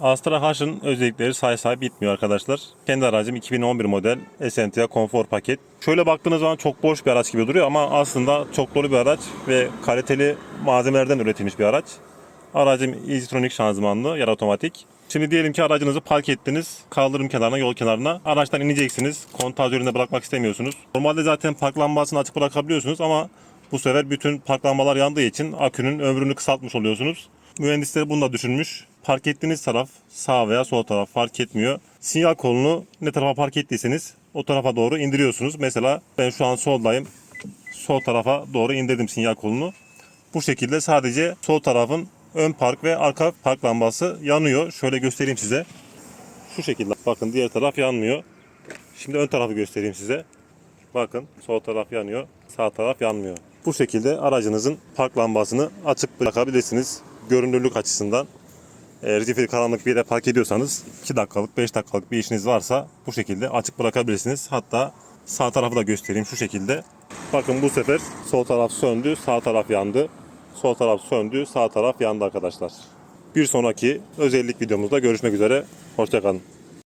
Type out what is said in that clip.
Astra H'ın özellikleri say say bitmiyor arkadaşlar. Kendi aracım 2011 model Essentia Konfor paket. Şöyle baktığınız zaman çok boş bir araç gibi duruyor ama aslında çok dolu bir araç ve kaliteli malzemelerden üretilmiş bir araç. Aracım EasyTronic şanzımanlı, yarı otomatik. Şimdi diyelim ki aracınızı park ettiniz. Kaldırım kenarına, yol kenarına. Araçtan ineceksiniz. Kontaj bırakmak istemiyorsunuz. Normalde zaten park lambasını açık bırakabiliyorsunuz ama bu sefer bütün park lambalar yandığı için akünün ömrünü kısaltmış oluyorsunuz. Mühendisler bunu da düşünmüş. Park ettiğiniz taraf sağ veya sol taraf fark etmiyor. Sinyal kolunu ne tarafa park ettiyseniz o tarafa doğru indiriyorsunuz. Mesela ben şu an soldayım. Sol tarafa doğru indirdim sinyal kolunu. Bu şekilde sadece sol tarafın ön park ve arka park lambası yanıyor. Şöyle göstereyim size. Şu şekilde bakın diğer taraf yanmıyor. Şimdi ön tarafı göstereyim size. Bakın sol taraf yanıyor, sağ taraf yanmıyor. Bu şekilde aracınızın park lambasını açık bırakabilirsiniz görünürlük açısından. Zifiri karanlık bir yere park ediyorsanız 2 dakikalık 5 dakikalık bir işiniz varsa bu şekilde açık bırakabilirsiniz. Hatta sağ tarafı da göstereyim şu şekilde. Bakın bu sefer sol taraf söndü, sağ taraf yandı. Sol taraf söndü, sağ taraf yandı arkadaşlar. Bir sonraki özellik videomuzda görüşmek üzere. Hoşçakalın.